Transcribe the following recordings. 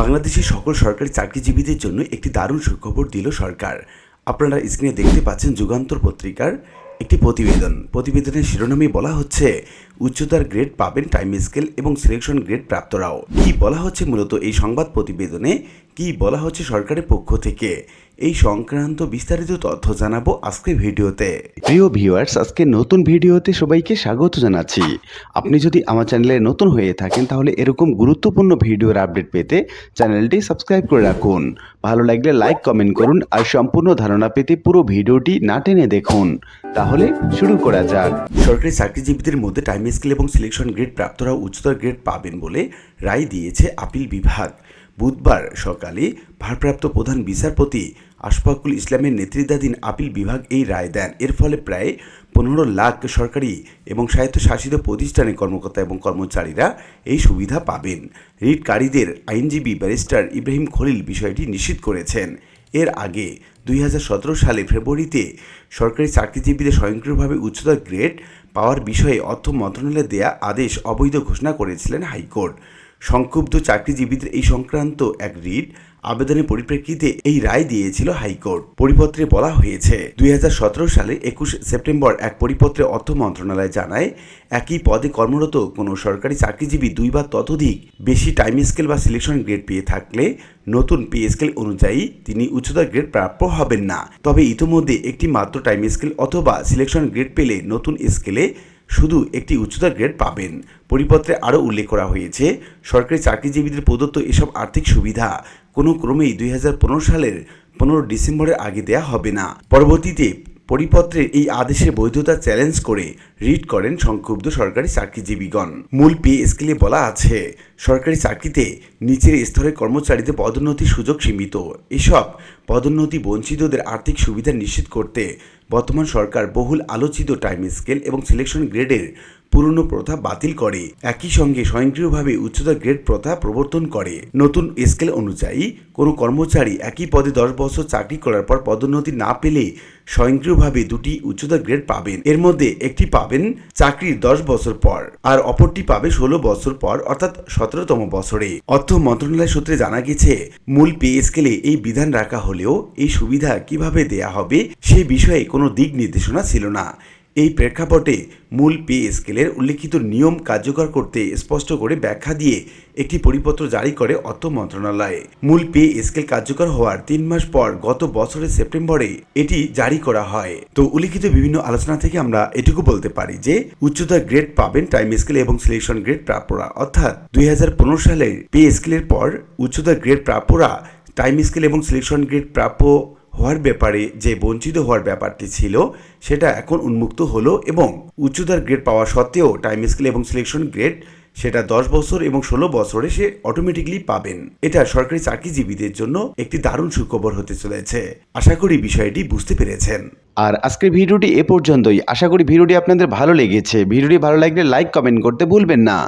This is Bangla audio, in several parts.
বাংলাদেশের সকল সরকারি চাকরিজীবীদের জন্য একটি দারুণ সুখবর দিল সরকার। আপনারা স্ক্রিনে দেখতে পাচ্ছেন যুগান্তর পত্রিকার একটি প্রতিবেদন। প্রতিবেদনের শিরোনামে বলা হচ্ছে, উচ্চতার গ্রেড পাবেন টাইম স্কেল এবং সিলেকশন গ্রেড প্রাপ্তরাও। কি বলা হচ্ছে মূলত এই সংবাদ প্রতিবেদনে? কি বলা হচ্ছে সরকারের পক্ষ থেকে? এই সংক্রান্ত বিস্তারিত তথ্য জানাব আজকে ভিডিওতে। প্রিয় ভিউয়ার্স আজকে নতুন ভিডিওতে সবাইকে স্বাগত জানাচ্ছি। আপনি যদি আমার চ্যানেলে নতুন হয়ে থাকেন তাহলে এরকম গুরুত্বপূর্ণ ভিডিওর আপডেট পেতে চ্যানেলটি সাবস্ক্রাইব করে রাখুন। ভালো লাগলে লাইক কমেন্ট করুন আর সম্পূর্ণ ধারণা পেতে পুরো ভিডিওটি না টেনে দেখুন। তাহলে শুরু করা যাক। সরকারি চাকরিজীবীদের মধ্যে টাইম স্কেল এবং সিলেকশন গ্রেড প্রাপ্তরা উচ্চতর গ্রেড পাবেন বলে রায় দিয়েছে আপিল বিভাগ। বুধবার সকালে ভারপ্রাপ্ত প্রধান বিচারপতি আশফাকুল ইসলামের নেতৃত্বাধীন আপিল বিভাগ এই রায় দেন। এর ফলে প্রায় পনেরো লাখ সরকারি এবং স্বায়ত্তশাসিত প্রতিষ্ঠানের কর্মকর্তা এবং কর্মচারীরা এই সুবিধা পাবেন। রিটকারীদের আইনজীবী ব্যারিস্টার ইব্রাহিম খলিল বিষয়টি নিশ্চিত করেছেন। এর আগে দুই হাজার সতেরো সালে ফেব্রুয়ারিতে সরকারি চাকরিজীবীদের স্বয়ংক্রিয়ভাবে উচ্চতর গ্রেড পাওয়ার বিষয়ে অর্থ মন্ত্রণালয়ে দেয়া আদেশ অবৈধ ঘোষণা করেছিলেন হাইকোর্ট। সংক্ষুব্ধ চাকরিজীবীদের এই সংক্রান্ত এক রিট আবেদনের পরিপ্রেক্ষিতে এই রায় দিয়েছিল হাইকোর্ট। পরিপত্রে বলা হয়েছে, দুই সালে একুশ সেপ্টেম্বর এক পরিপত্রে অর্থ মন্ত্রণালয় জানায়, একই পদে কর্মরত কোনো সরকারি চাকরিজীবী দুই বা ততোধিক বেশি টাইম স্কেল বা সিলেকশন গ্রেড পেয়ে থাকলে নতুন পে স্কেল অনুযায়ী তিনি উচ্চতর গ্রেড প্রাপ্য হবেন না। তবে ইতোমধ্যে একটি মাত্র টাইম স্কেল অথবা সিলেকশন গ্রেড পেলে নতুন স্কেলে শুধু একটি উচ্চতার গ্রেড পাবেন। পরিপত্রে আরও উল্লেখ করা হয়েছে, সরকারি চাকরিজীবীদের প্রদত্ত এসব আর্থিক সুবিধা কোনো ক্রমেই দুই হাজার পনেরো সালের পনেরো ডিসেম্বরের আগে দেয়া হবে না। পরবর্তীতে পরিপত্রের এই আদেশের বৈধতা চ্যালেঞ্জ করে রিট করেন সংক্ষুব্ধ সরকারি চাকরিজীবীগণ। মূল পে স্কেলে বলা আছে, সরকারি চাকরিতে নিচের স্তরের কর্মচারীদের পদোন্নতির সুযোগ সীমিত। এসব পদোন্নতি বঞ্চিতদের আর্থিক সুবিধা নিশ্চিত করতে বর্তমান সরকার বহুল আলোচিত টাইম স্কেল এবং সিলেকশন গ্রেডের পুরনো প্রথা বাতিল করে। একই সঙ্গে স্বয়ংক্রিয়ভাবে উচ্চতা গ্রেড প্রথা প্রবর্তন করে। নতুন স্কেল অনুযায়ী, কোনো কর্মচারী একই পদে দশ বছর চাকরি করার পর পদোন্নতি না পেলে স্বয়ংক্রিয়ভাবে দুটি উচ্চতা গ্রেড পাবেন। এর মধ্যে একটি পাবেন চাকরির দশ বছর পর, আর অপরটি পাবে ষোলো বছর পর, অর্থাৎ সতেরোতম বছরে। অর্থ মন্ত্রণালয় সূত্রে জানা গেছে, মূল পে স্কেলে এই বিধান রাখা হলেও এই সুবিধা কীভাবে দেয়া হবে সে বিষয়ে কোনো দিক নির্দেশনা ছিল না। এই প্রেক্ষাপটে মূল পে স্কেলের উল্লেখিত নিয়ম কার্যকর করতে স্পষ্ট করে ব্যাখ্যা দিয়ে একটি পরিপত্র জারি করে অর্থ মন্ত্রণালয়। মূল পে স্কেল কার্যকর হওয়ার তিন মাস পর গত বছরের সেপ্টেম্বরে এটি জারি করা হয়। তো উল্লেখিত বিভিন্ন আলোচনা থেকে আমরা এটুকু বলতে পারি যে, উচ্চতর গ্রেড পাবেন টাইম স্কেল এবং সিলেকশন গ্রেড প্রাপ্যরা। অর্থাৎ দুই হাজার পনেরো সালের পে স্কেলের পর উচ্চতর গ্রেড প্রাপ্যরা, টাইম স্কেল এবং সিলেকশন গ্রেড প্রাপ্য হওয়ার ব্যাপারে যে বঞ্চিত হওয়ার ব্যাপারটি ছিল, সেটা এখন উন্মুক্ত হলো এবং উচ্চতার গ্রেড পাওয়া সত্ত্বেও টাইম স্কেল এবং সিলেকশন গ্রেড সেটা দশ বছর এবং ষোলো বছরে সে অটোমেটিকলি পাবেন। এটা সরকারি চাকরিজীবীদের জন্য একটি দারুণ সুখবর হতে চলেছে। আশা করি বিষয়টি বুঝতে পেরেছেন। আর আজকের ভিডিওটি এ পর্যন্তই। আশা করি ভিডিওটি আপনাদের ভালো লেগেছে। ভিডিওটি ভালো লাগলে লাইক কমেন্ট করতে ভুলবেন না।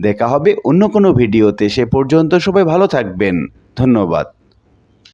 দেখা হবে অন্য কোনো ভিডিওতে। সে পর্যন্ত সবাই ভালো থাকবেন। ধন্যবাদ।